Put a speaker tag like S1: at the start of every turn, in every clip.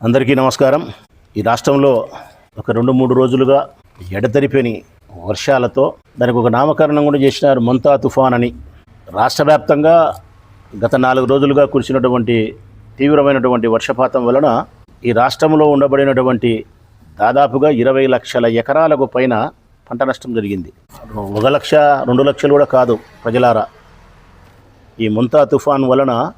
S1: అందరికీ నమస్కారం. ఈ రాష్ట్రంలో ఒక రెండు మూడు రోజులుగా ఎడతెరిపని వర్షాలతో దానికి ఒక నామకరణం కూడా చేసినారు మొంతా తుఫాన్ అని. రాష్ట్ర వ్యాప్తంగా గత నాలుగు రోజులుగా కురిసినటువంటి తీవ్రమైనటువంటి వర్షపాతం వలన ఈ రాష్ట్రంలో ఉండబడినటువంటి దాదాపుగా ఇరవై లక్షల ఎకరాలకు పైన పంట నష్టం జరిగింది. ఒక లక్ష రెండు లక్షలు కూడా కాదు ప్రజలారా. ఈ ముంతా తుఫాన్ వలన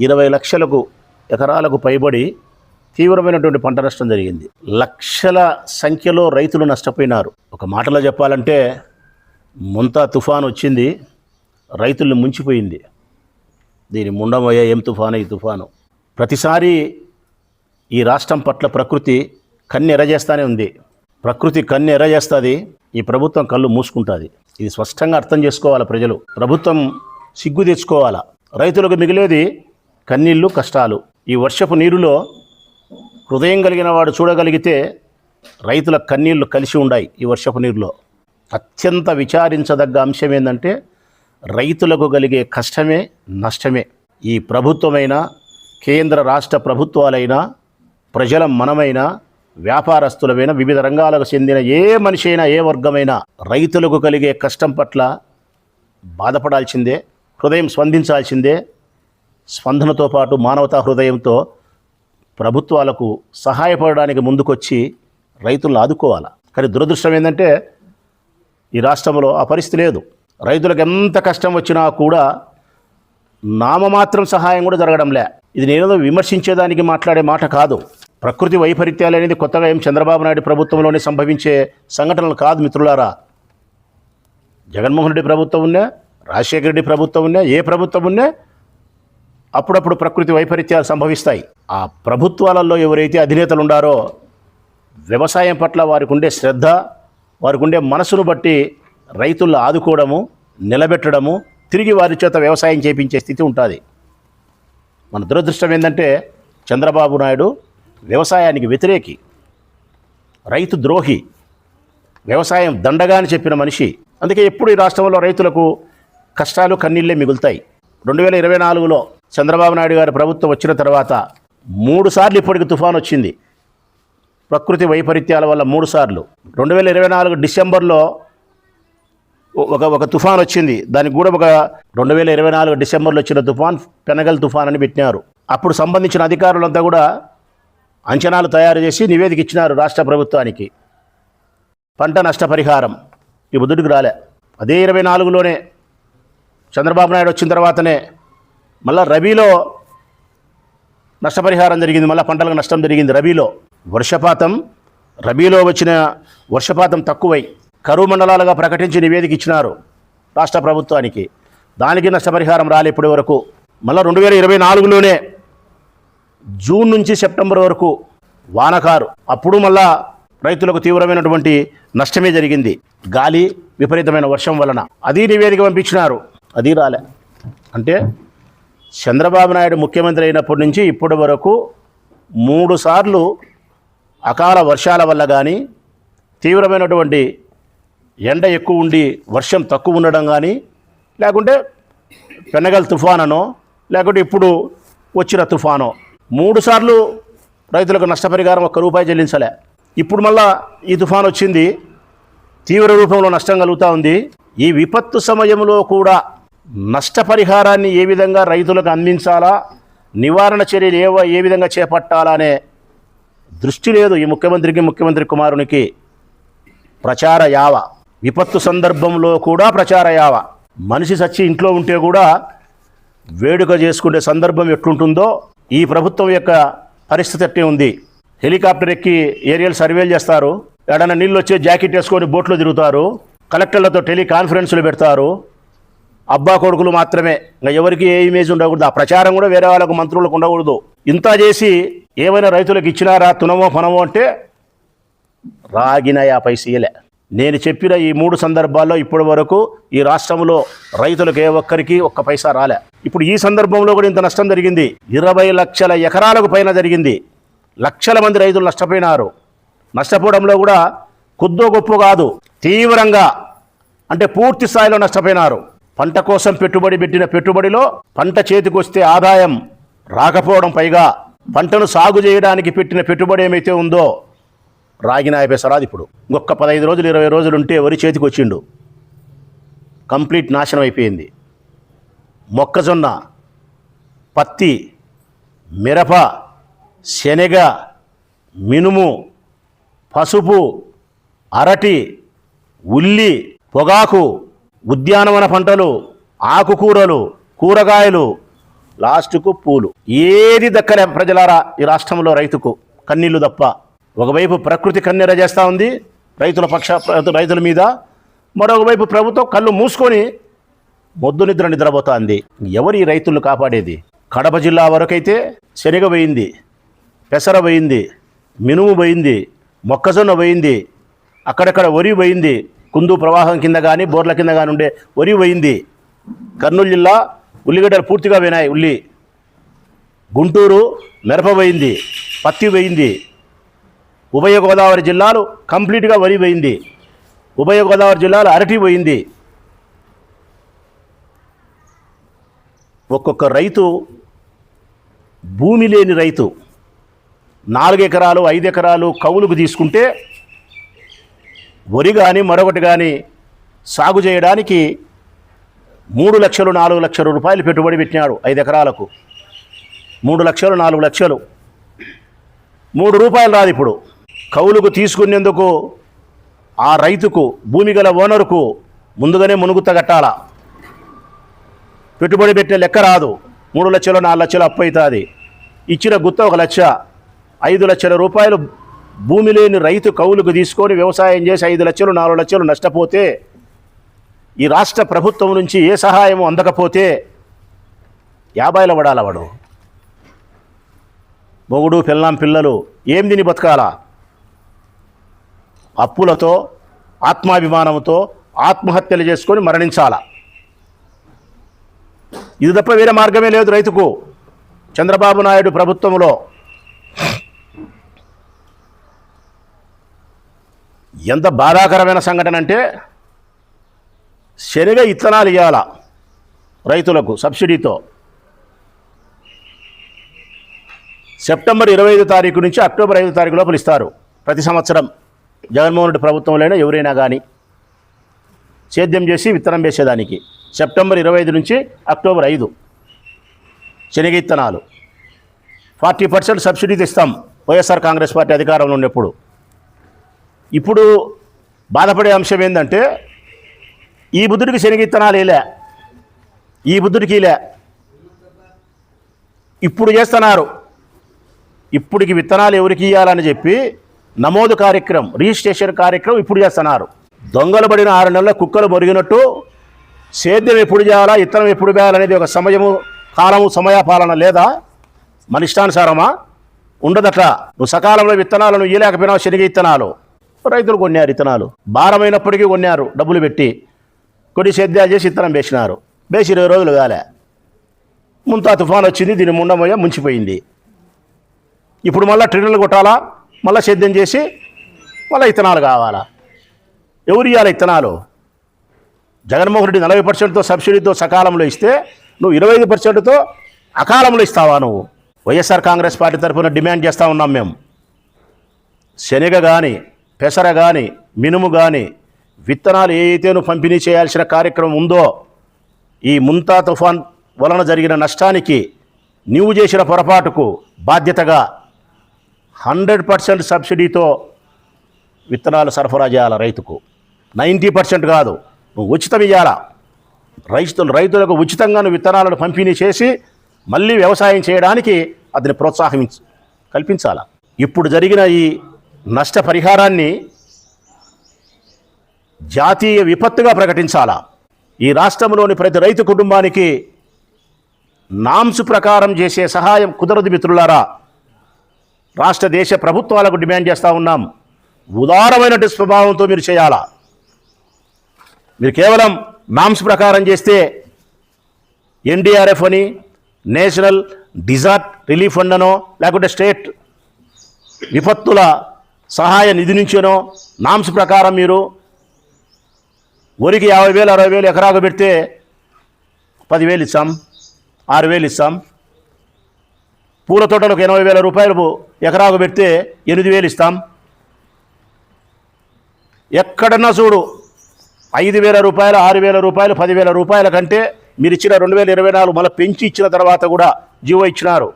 S1: ఇరవై లక్షలకు ఎకరాలకు పైబడి తీవ్రమైనటువంటి పంట నష్టం జరిగింది. లక్షల సంఖ్యలో రైతులు నష్టపోయినారు. ఒక మాటలో చెప్పాలంటే ముంతా తుఫాన్ వచ్చింది రైతుల్ని ముంచిపోయింది. దీని ముండమయ్యే ఏం తుఫాను? ఈ తుఫాను. ప్రతిసారి ఈ రాష్ట్రం పట్ల ప్రకృతి కన్నెరజేస్తానే ఉంది. ప్రకృతి కన్ను ఎరజేస్తుంది ఈ ప్రభుత్వం కళ్ళు మూసుకుంటుంది. ఇది స్పష్టంగా అర్థం చేసుకోవాలి ప్రజలు. ప్రభుత్వం సిగ్గు తెచ్చుకోవాలా? రైతులకు మిగిలేది కన్నీళ్ళు కష్టాలు. ఈ వర్షపు నీరులో హృదయం కలిగిన వాడు చూడగలిగితే రైతుల కన్నీళ్ళు కలిసి ఉన్నాయి ఈ వర్షపు నీరులో. అత్యంత విచారించదగ్గ అంశం ఏంటంటే రైతులకు కలిగే కష్టమే నష్టమే. ఈ ప్రభుత్వమైన కేంద్ర రాష్ట్ర ప్రభుత్వాలైనా ప్రజల మనమైనా వ్యాపారస్తులమైన వివిధ రంగాలకు చెందిన ఏ మనిషి అయినా ఏ వర్గమైనా రైతులకు కలిగే కష్టం పట్ల బాధపడాల్సిందే హృదయం స్పందించాల్సిందే. స్పందనతో పాటు మానవతా హృదయంతో ప్రభుత్వాలకు సహాయపడడానికి ముందుకొచ్చి రైతులను ఆదుకోవాలి? కానీ దురదృష్టం ఏంటంటే ఈ రాష్ట్రంలో ఆ పరిస్థితి లేదు. రైతులకు ఎంత కష్టం వచ్చినా కూడా నామమాత్రం సహాయం కూడా జరగడంలే ఇది నేను విమర్శించేదానికి మాట్లాడే మాట కాదు. ప్రకృతి వైపరీత్యాలు అనేది కొత్తగా ఏం చంద్రబాబు నాయుడు ప్రభుత్వంలోనే సంభవించే సంఘటనలు కాదు మిత్రులారా. జగన్మోహన్ రెడ్డి ప్రభుత్వం ఉన్నా రాజశేఖర రెడ్డి ప్రభుత్వం ఉన్నా ఏ ప్రభుత్వం ఉన్నా అప్పుడప్పుడు ప్రకృతి వైపరీత్యాలు సంభవిస్తాయి. ఆ ప్రభుత్వాలలో ఎవరైతే అధినేతలు ఉండారో వ్యవసాయం పట్ల వారికి ఉండే శ్రద్ధ వారికి ఉండే మనసును బట్టి రైతులను ఆదుకోవడము నిలబెట్టడము తిరిగి వారి చేత వ్యవసాయం చేయించే స్థితి ఉంటుంది. మన దురదృష్టం ఏంటంటే చంద్రబాబు నాయుడు వ్యవసాయానికి వ్యతిరేకి రైతు ద్రోహి వ్యవసాయం దండగా అని చెప్పిన మనిషి. అందుకే ఎప్పుడు ఈ రాష్ట్రంలో రైతులకు కష్టాలు కన్నీళ్ళే మిగులుతాయి. రెండు వేల ఇరవై నాలుగులో చంద్రబాబు నాయుడు గారి ప్రభుత్వం వచ్చిన తర్వాత మూడు సార్లు ఇప్పటికి తుఫాన్ వచ్చింది. ప్రకృతి వైపరీత్యాల వల్ల మూడు సార్లు. రెండు వేల ఇరవై నాలుగు డిసెంబర్లో ఒక ఒక తుఫాన్ వచ్చింది. దానికి కూడా ఒక రెండు వేల ఇరవై నాలుగు డిసెంబర్లో వచ్చిన తుఫాన్ పెనగల్ తుఫాన్ అని పెట్టినారు. అప్పుడు సంబంధించిన అధికారులంతా కూడా అంచనాలు తయారు చేసి నివేదిక ఇచ్చినారు రాష్ట్ర ప్రభుత్వానికి. పంట నష్టపరిహారం. ఈ బుద్ధుడికి రాలే. అదే ఇరవై నాలుగులోనే చంద్రబాబు నాయుడు వచ్చిన తర్వాతనే మళ్ళీ రబీలో నష్టపరిహారం జరిగింది. మళ్ళీ పంటలకు నష్టం జరిగింది రబీలో. వర్షపాతం రబీలో వచ్చిన వర్షపాతం తక్కువై కరువు మండలాలుగా ప్రకటించి నివేదిక ఇచ్చినారు రాష్ట్ర ప్రభుత్వానికి. దానికి నష్టపరిహారం రాలే ఇప్పటి వరకు మళ్ళీ రెండు వేల ఇరవై నాలుగులోనే జూన్ నుంచి సెప్టెంబర్ వరకు వానకారు. అప్పుడు మళ్ళా రైతులకు తీవ్రమైనటువంటి నష్టమే జరిగింది. గాలి విపరీతమైన వర్షం వలన. అది నివేదిక పంపించినారు. అది రాలే. అంటే చంద్రబాబు నాయుడు ముఖ్యమంత్రి అయినప్పటి నుంచి ఇప్పటి వరకు మూడు సార్లు అకాల వర్షాల వల్ల కానీ తీవ్రమైనటువంటి ఎండ ఎక్కువ ఉండి వర్షం తక్కువ ఉండడం కానీ లేకుంటే పెనగల్ తుఫాననో లేకుంటే ఇప్పుడు వచ్చిన తుఫానో మూడు సార్లు రైతులకు నష్టపరిహారం ఒక్క రూపాయి చెల్లించలే. ఇప్పుడు మళ్ళా ఈ తుఫాన్ వచ్చింది తీవ్ర రూపంలో నష్టం కలుగుతూ ఉంది. ఈ విపత్తు సమయంలో కూడా నష్టపరిహారాన్ని ఏ విధంగా రైతులకు అందించాలా నివారణ చర్యలు ఏ ఏ విధంగా చేపట్టాలా అనే దృష్టి లేదు ఈ ముఖ్యమంత్రికి ముఖ్యమంత్రి కుమారునికి. ప్రచార యావ. విపత్తు సందర్భంలో కూడా ప్రచార యావ. మనిషి చచ్చి ఇంట్లో ఉంటే కూడా వేడుక చేసుకునే సందర్భం ఎట్లుంటుందో ఈ ప్రభుత్వం యొక్క పరిస్థితి అట్టే ఉంది? హెలికాప్టర్ ఎక్కి ఏరియల్ సర్వేలు చేస్తారు. ఎడన నీళ్ళు వచ్చే జాకెట్ వేసుకొని బోట్లో తిరుగుతారు. కలెక్టర్లతో టెలికాన్ఫరెన్స్లు పెడతారు. అబ్బా కొడుకులు మాత్రమే. ఇంకా ఎవరికి ఏ ఇమేజ్ ఉండకూడదు. ఆ ప్రచారం కూడా వేరే వాళ్ళకు మంత్రులకు ఉండకూడదు. ఇంత చేసి ఏమైనా రైతులకు ఇచ్చినారా తునమో ఫనమో అంటే రాగినాయా పైసీలే నేను చెప్పిన ఈ మూడు సందర్భాల్లో ఇప్పటి వరకు ఈ రాష్ట్రంలో రైతులకు ఏ ఒక్కరికి ఒక్క పైసా రాలే. ఇప్పుడు ఈ సందర్భంలో కూడా ఇంత నష్టం జరిగింది. ఇరవై లక్షల ఎకరాలకు పైన జరిగింది. లక్షల మంది రైతులు నష్టపోయినారు. నష్టపోవడంలో కూడా కొద్దో గొప్ప కాదు తీవ్రంగా అంటే పూర్తి స్థాయిలో నష్టపోయినారు. పంట కోసం పెట్టుబడి పెట్టిన పెట్టుబడిలో పంట చేతికొస్తే ఆదాయం రాకపోవడం పైగా పంటను సాగు చేయడానికి పెట్టిన పెట్టుబడి ఏమైతే ఉందో రాగినాయ పెసరాది ఇప్పుడు. ఇంకొక పదహైదు రోజులు ఇరవై రోజులు ఉంటే వరి చేతికి వచ్చిండు. కంప్లీట్ నాశనం అయిపోయింది. మొక్కజొన్న పత్తి మిరప శనగ మినుము పసుపు అరటి ఉల్లి పొగాకు ఉద్యానవన పంటలు ఆకుకూరలు కూరగాయలు లాస్ట్కు పూలు. ఏది దక్కలే ప్రజలారా ఈ రాష్ట్రంలో రైతుకు కన్నీళ్ళు తప్ప. ఒకవైపు ప్రకృతి కన్నెర చేస్తూ ఉంది రైతుల పక్ష రైతుల మీద. మరొకవైపు ప్రభుత్వం కళ్ళు మూసుకొని మొద్దు నిద్ర నిద్రపోతోంది. ఎవరి రైతులను కాపాడేది? కడప జిల్లా వరకైతే శనగ పోయింది పెసర పోయింది మినుము పోయింది మొక్కజొన్న పోయింది అక్కడక్కడ వరి పోయింది కుందు ప్రవాహం కింద కానీ బోర్ల కింద కానీ ఉండే వరి పోయింది కర్నూలు జిల్లా ఉల్లిగడ్డలు పూర్తిగా పోయినాయి ఉల్లి. గుంటూరు మిరప పోయింది పత్తి పోయింది ఉభయ గోదావరి జిల్లాలు కంప్లీట్గా వరి పోయింది ఉభయ గోదావరి జిల్లాలో అరటి పోయింది ఒక్కొక్క రైతు భూమి లేని రైతు. నాలుగు ఎకరాలు ఐదు ఎకరాలు కౌలుకు తీసుకుంటే వరి కానీ మరొకటి కానీ సాగు చేయడానికి మూడు లక్షలు నాలుగు లక్షల రూపాయలు పెట్టుబడి పెట్టినాడు ఐదు ఎకరాలకు మూడు లక్షలు నాలుగు లక్షలు. మూడు రూపాయలు రాదు ఇప్పుడు. కౌలుకు తీసుకునేందుకు ఆ రైతుకు భూమి గల ఓనరుకు ముందుగానే మునుగు తగట్టాల పెట్టుబడి పెట్టే లెక్క రాదు. మూడు లక్షలు నాలుగు లక్షలు అప్పు అవుతుంది. ఇచ్చిన గుత్త ఒక లక్ష ఐదు లక్షల రూపాయలు భూమి లేని రైతు కౌలుకు తీసుకొని వ్యవసాయం చేసి ఐదు లక్షలు నాలుగు లక్షలు నష్టపోతే ఈ రాష్ట్ర ప్రభుత్వం నుంచి ఏ సహాయం అందకపోతే యాభైల పడాల వాడు. మొగుడు పిల్లం పిల్లలు ఏం తిని బతకాలా? అప్పులతో ఆత్మాభిమానంతో ఆత్మహత్యలు చేసుకొని మరణించాల. ఇది తప్ప వేరే మార్గమే లేదు రైతుకు. చంద్రబాబు నాయుడు ప్రభుత్వంలో ఎంత బాధాకరమైన సంఘటన అంటే శనగ ఇత్తనాలు ఇవ్వాల రైతులకు సబ్సిడీతో. సెప్టెంబర్ ఇరవై ఐదు తారీఖు నుంచి అక్టోబర్ ఐదు తారీఖు లోపల ఇస్తారు ప్రతి సంవత్సరం. జగన్మోహన్ రెడ్డి ప్రభుత్వంలోనే ఎవరైనా కానీ సేద్యం చేసి విత్తనం వేసేదానికి. సెప్టెంబర్ ఇరవై ఐదు నుంచి అక్టోబర్ ఐదు శనగ ఇత్తనాలు ఫార్టీ పర్సెంట్ సబ్సిడీ ఇస్తాం వైఎస్ఆర్ కాంగ్రెస్ పార్టీ అధికారంలో ఉన్నప్పుడు. ఇప్పుడు బాధపడే అంశం ఏంటంటే ఈ బుద్ధుడికి శనగ ఇత్తనాలు వేలే ఈ బుద్ధుడికి లే ఇప్పుడు చేస్తున్నారు. ఇప్పటికి విత్తనాలు ఎవరికి ఇవ్వాలని చెప్పి నమోదు కార్యక్రమం రిజిస్ట్రేషన్ కార్యక్రమం ఇప్పుడు చేస్తున్నారు. దొంగలు పడిన ఆరు నెలల కుక్కలు మొరిగినట్టు సేద్యం ఎప్పుడు చేయాలా ఇత్తనం ఎప్పుడు వేయాలనేది ఒక సమయము కాలము సమయపాలన లేదా? మన ఇష్టానుసారమా? ఉండదట. నువ్వు సకాలంలో విత్తనాలను ఇయలేకపోయినావు శనగ విత్తనాలు రైతులు కొన్నారు ఇత్తనాలు. భారమైనప్పటికీ కొన్నారు డబ్బులు పెట్టి. కొన్ని సేద్యాలు చేసి ఇత్తనం వేసినారు. వేసి ఇరవై రోజులు కాలే. ముంతా తుఫాన్ వచ్చింది దీని ముండమయ్య ముంచిపోయింది. ఇప్పుడు మళ్ళీ ట్రిల్లర్లు కొట్టాలా? మళ్ళీ సేద్యం చేసి మళ్ళీ ఇత్తనాలు కావాలా? ఎవరు ఇవ్వాలి ఇత్తనాలు? జగన్మోహన్ రెడ్డి నలభై పర్సెంట్తో సబ్సిడీతో సకాలంలో ఇస్తే నువ్వు ఇరవై ఐదు పర్సెంట్తో అకాలంలో ఇస్తావా నువ్వు? వైఎస్ఆర్ కాంగ్రెస్ పార్టీ తరఫున డిమాండ్ చేస్తూ ఉన్నాం మేము. శనగ కానీ పెసర కానీ మినుము కానీ విత్తనాలు ఏదైతే నువ్వు పంపిణీ చేయాల్సిన కార్యక్రమం ఉందో ఈ ముంతా తుఫాన్ వలన జరిగిన నష్టానికి నీవు చేసిన పొరపాటుకు బాధ్యతగా హండ్రెడ్ పర్సెంట్ సబ్సిడీతో విత్తనాలు సరఫరా చేయాలి రైతుకు? నైంటీ పర్సెంట్ కాదు. నువ్వు ఉచితం ఇవ్వాలా రైతులు రైతులకు ఉచితంగా నువ్వు విత్తనాలను పంపిణీ చేసి మళ్ళీ వ్యవసాయం చేయడానికి అతని ప్రోత్సాహించ కల్పించాలా? ఇప్పుడు జరిగిన ఈ నష్టపరిహారాన్ని జాతీయ విపత్తుగా ప్రకటించాలా? ఈ రాష్ట్రంలోని ప్రతి రైతు కుటుంబానికి నామ్స్ ప్రకారం చేసే సహాయం కుదరదు మిత్రులారా. రాష్ట్ర దేశ ప్రభుత్వాలకు డిమాండ్ చేస్తూ ఉన్నాం. ఉదారమైన స్వభావంతో మీరు చేయాలా? మీరు కేవలం నామ్స్ ప్రకారం చేస్తే ఎన్డీఆర్ఎఫ్ అని నేషనల్ డిజార్ట్ రిలీఫ్ ఫండ్ అనో లేకుంటే స్టేట్ విపత్తుల సహాయ నిధి నుంచేనో నామ్స్ ప్రకారం మీరు వరికి యాభై వేలు అరవై వేలు ఎకరాకు పెడితే పదివేలు ఇస్తాం ఆరు వేలు ఇస్తాం పూల తోటలకు ఎనభై వేల రూపాయలు ఎకరాకు పెడితే ఎనిమిది వేలు ఇస్తాం. ఎక్కడన్నా చూడు ఐదు వేల రూపాయలు ఆరు వేల రూపాయలు పదివేల రూపాయల కంటే మీరు ఇచ్చిన రెండు వేల ఇరవై నాలుగు మళ్ళీ పెంచి ఇచ్చిన తర్వాత కూడా జీవో ఇచ్చినారు.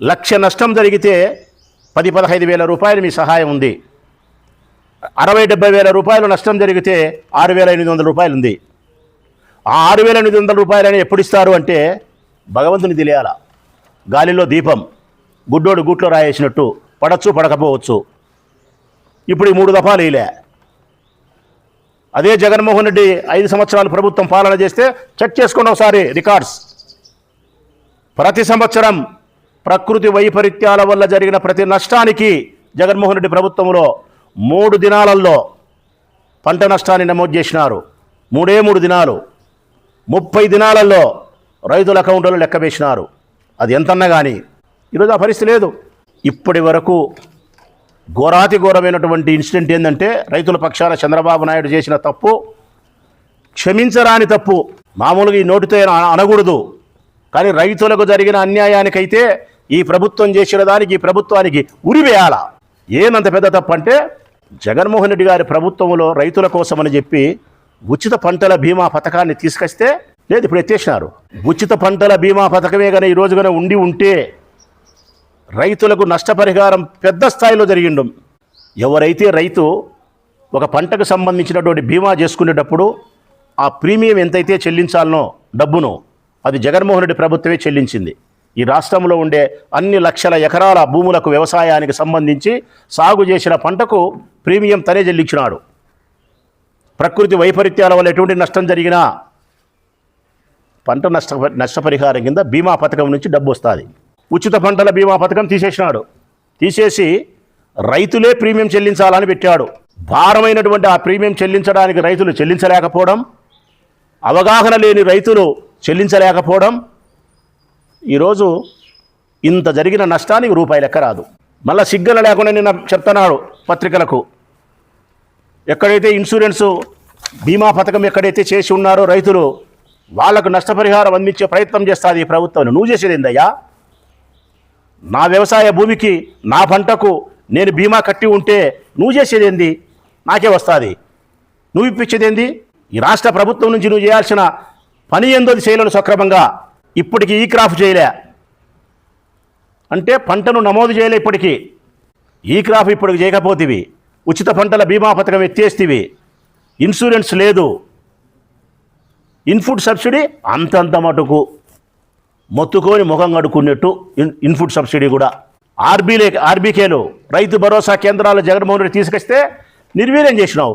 S1: లక్ష నష్టం జరిగితే పది పదహైదు వేల రూపాయలు మీ సహాయం ఉంది. అరవై డెబ్బై వేల రూపాయలు నష్టం జరిగితే ఆరు వేల ఎనిమిది వందల రూపాయలు ఉంది. ఆ ఆరు వేల ఎనిమిది వందల రూపాయలని ఎప్పుడు ఇస్తారు అంటే భగవంతుని తెలియాల. గాలిలో దీపం గుడ్డోడు గూట్లో రాయేసినట్టు పడచ్చు పడకపోవచ్చు. ఇప్పుడు ఈ మూడు దఫాలు వేయలే. అదే జగన్మోహన్ రెడ్డి ఐదు సంవత్సరాలు ప్రభుత్వం పాలన చేస్తే చెక్ చేసుకోండి ఒకసారి రికార్డ్స్. ప్రతి సంవత్సరం ప్రకృతి వైపరీత్యాల వల్ల జరిగిన ప్రతి నష్టానికి జగన్మోహన్ రెడ్డి ప్రభుత్వంలో మూడు దినాలలో పంట నష్టాన్ని నమోదు చేసినారు. మూడే మూడు దినాలు. ముప్పై దినాలలో రైతుల అకౌంట్లో లెక్క వేసినారు. అది ఎంతన్నా కానీ ఈరోజు ఆ పరిస్థితి లేదు. ఇప్పటి వరకు ఘోరాతి ఘోరమైనటువంటి ఇన్సిడెంట్ ఏంటంటే రైతుల పక్షాన చంద్రబాబు నాయుడు చేసిన తప్పు క్షమించరాని తప్పు. మామూలుగా ఈ నోటితో అనకూడదు. కానీ రైతులకు జరిగిన అన్యాయానికైతే ఈ ప్రభుత్వం చేసిన దానికి ఈ ప్రభుత్వానికి ఉరివేయాల ఏనంత పెద్ద తప్పు అంటే జగన్మోహన్ రెడ్డి గారి ప్రభుత్వంలో రైతుల కోసమని చెప్పి ఉచిత పంటల బీమా పథకాన్ని తీసుకొస్తే లేదు ఇప్పుడు ఎత్తేసినారు. ఉచిత పంటల బీమా పథకమే కానీ ఈ కానీ ఉండి ఉంటే రైతులకు నష్టపరిహారం పెద్ద స్థాయిలో జరిగిండు. ఎవరైతే రైతు ఒక పంటకు సంబంధించినటువంటి బీమా చేసుకునేటప్పుడు ఆ ప్రీమియం ఎంతైతే చెల్లించాలనో డబ్బును అది జగన్మోహన్ రెడ్డి ప్రభుత్వమే చెల్లించింది. ఈ రాష్ట్రంలో ఉండే అన్ని లక్షల ఎకరాల భూములకు వ్యవసాయానికి సంబంధించి సాగు చేసిన పంటకు ప్రీమియం తనే చెల్లించినాడు. ప్రకృతి వైపరీత్యాల వల్ల ఎటువంటి నష్టం జరిగినా పంట నష్ట నష్టపరిహారం కింద బీమా పథకం నుంచి డబ్బు వస్తుంది. ఉచిత పంటల బీమా పథకం తీసేసినాడు. తీసేసి రైతులే ప్రీమియం చెల్లించాలని పెట్టాడు. భారమైనటువంటి ఆ ప్రీమియం చెల్లించడానికి రైతులు చెల్లించలేకపోవడం అవగాహన లేని రైతులు చెల్లించలేకపోవడం ఈరోజు ఇంత జరిగిన నష్టానికి రూపాయి లెక్క రాదు. మళ్ళీ సిగ్గన లేకుండా నిన్న చెప్తున్నాడు పత్రికలకు. ఎక్కడైతే ఇన్సూరెన్సు బీమా పథకం ఎక్కడైతే చేసి ఉన్నారో రైతులు వాళ్ళకు నష్టపరిహారం అందించే ప్రయత్నం చేస్తుంది ఈ ప్రభుత్వం. నువ్వు చేసేది ఏందయ్యా? నా వ్యవసాయ భూమికి నా పంటకు నేను బీమా కట్టి ఉంటే నువ్వు చేసేదేంది నాకే వస్తుంది. నువ్వు ఇప్పించేదేంది ఈ రాష్ట్ర ప్రభుత్వం నుంచి నువ్వు చేయాల్సిన పని ఏందో చేయలేను సక్రమంగా. ఇప్పటికి ఈ క్రాఫ్ చేయలే. అంటే పంటను నమోదు చేయలే ఇప్పటికీ. ఈ క్రాఫ్ ఇప్పటికి చేయకపోతేవి. ఉచిత పంటల బీమా పథకం ఎత్తేస్తేవి. ఇన్సూరెన్స్ లేదు. ఇన్పుట్ సబ్సిడీ అంతంత మటుకు మొత్తుకొని ముఖం కడుక్కున్నట్టు ఇన్ ఇన్పుట్ సబ్సిడీ కూడా. ఆర్బీలే ఆర్బీకేలు రైతు భరోసా కేంద్రాలు జగన్మోహన్ రెడ్డి తీసుకొస్తే నిర్వీర్యం చేసినావు.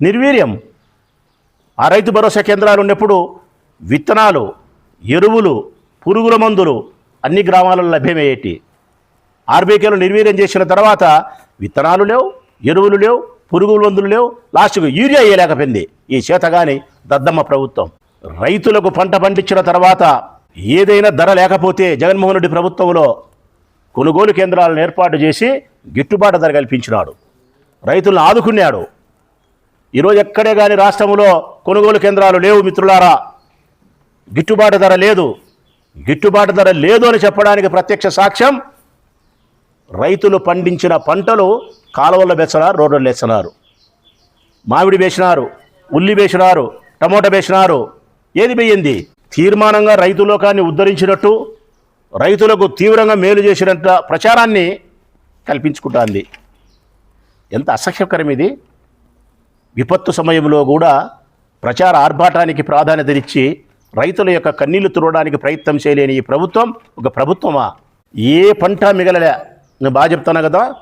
S1: నిర్వీర్యం. ఆ రైతు భరోసా కేంద్రాలు ఉన్నప్పుడు విత్తనాలు ఎరువులు పురుగుల మందులు అన్ని గ్రామాలలో లభ్యమయ్యేటి. ఆర్బీకేలు నిర్వీర్యం చేసిన తర్వాత విత్తనాలు లేవు ఎరువులు లేవు పురుగుల మందులు లేవు లాస్ట్కు యూరియా వేయలేకపోయింది ఈ చేత కానీ దద్దమ్మ ప్రభుత్వం. రైతులకు పంట పండించిన తర్వాత ఏదైనా ధర లేకపోతే జగన్మోహన్ రెడ్డి ప్రభుత్వంలో కొనుగోలు కేంద్రాలను ఏర్పాటు చేసి గిట్టుబాటు ధర కల్పించినాడు. రైతులను ఆదుకున్నాడు. ఈరోజు ఎక్కడే కానీ రాష్ట్రంలో కొనుగోలు కేంద్రాలు లేవు మిత్రులారా. గిట్టుబాటు ధర లేదు. గిట్టుబాటు ధర లేదు అని చెప్పడానికి ప్రత్యక్ష సాక్ష్యం రైతులు పండించిన పంటలు కాలువల్లో బెచ్చనారు రోడ్లు వేస్తున్నారు. మామిడి వేసినారు ఉల్లి వేసినారు టమోటా వేసినారు. ఏది వేయింది? తీర్మానంగా రైతు లోకాన్ని ఉద్ధరించినట్టు రైతులకు తీవ్రంగా మేలు చేసినంత ప్రచారాన్ని కల్పించుకుంటాంది. ఎంత అసహ్యకరం ఇది. విపత్తు సమయంలో కూడా ప్రచార ఆర్భాటానికి ప్రాధాన్యతనిచ్చి రైతుల యొక్క కన్నీళ్ళు తుడవడానికి ప్రయత్నం చేయలేని ఈ ప్రభుత్వం ఒక ప్రభుత్వమా? ఏ పంట మిగలలే. నేను బాగా చెప్తాను కదా.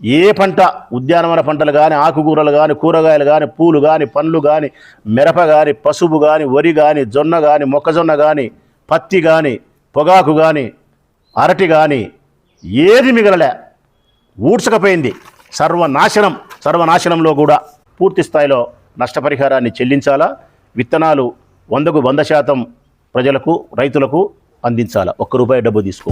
S1: ఏ పంట ఉద్యానవన పంటలు కానీ ఆకుకూరలు కానీ కూరగాయలు కానీ పూలు కానీ పండ్లు కానీ మిరప కానీ పసుపు కానీ వరి కానీ జొన్న కానీ మొక్కజొన్న కానీ పత్తి కానీ పొగాకు కానీ అరటి కానీ ఏది మిగలలే. ఊడ్చకపోయింది. సర్వనాశనం సర్వనాశనంలో కూడా పూర్తి స్థాయిలో నష్టపరిహారాన్ని చెల్లించాలా? విత్తనాలు వందకు వంద శాతం ప్రజలకు రైతులకు అందించాలా? ఒక్క రూపాయి డబ్బు తీసుకో.